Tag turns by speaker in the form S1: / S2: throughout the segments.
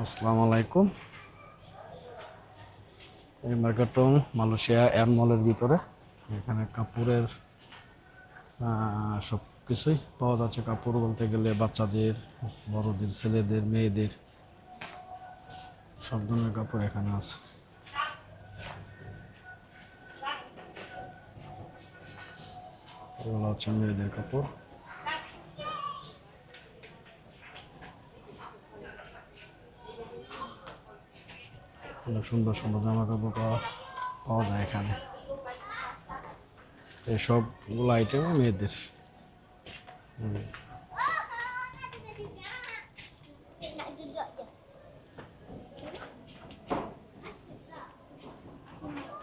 S1: আসসালামু আলাইকুম এই মার্কেটন মালয়েশিয়া এয়ার মলের ভিতরে। এখানে কাপড়ের সব কিছুই পাওয়া যাচ্ছে। কাপড় বলতে গেলে বাচ্চাদের, বড়দের, ছেলেদের, মেয়েদের সব ধরনের কাপড় এখানে আছে। এগুলো হচ্ছে মেয়েদের কাপড়। অনেক সুন্দর সুন্দর জামা কাপড় পাওয়া যায় এখানে। এই সবগুলো আইটেম মেয়েদের.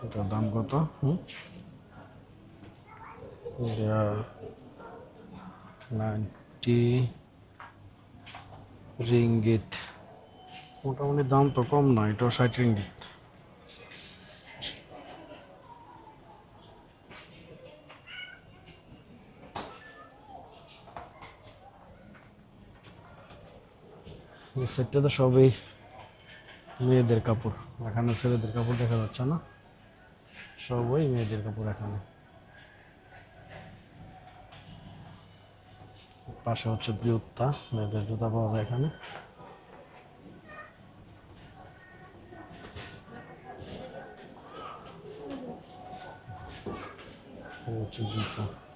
S1: এটার দাম কত? হুম? Ninety ringgit. মোটামুটি দাম তো কম না এটাও ষাট রিঙ্গিত। সেটটা তো সবই মেয়েদের কাপড়। এখানে ছেলেদের কাপড় দেখা যাচ্ছে না। সবই মেয়েদের কাপড় এখানে। পাশে হচ্ছে জুতা, মেয়েদের জুতা পাওয়া যায় এখানে। ci ho aggiunto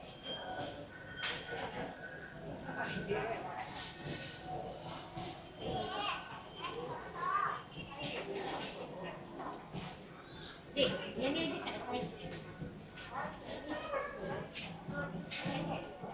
S1: Thank you.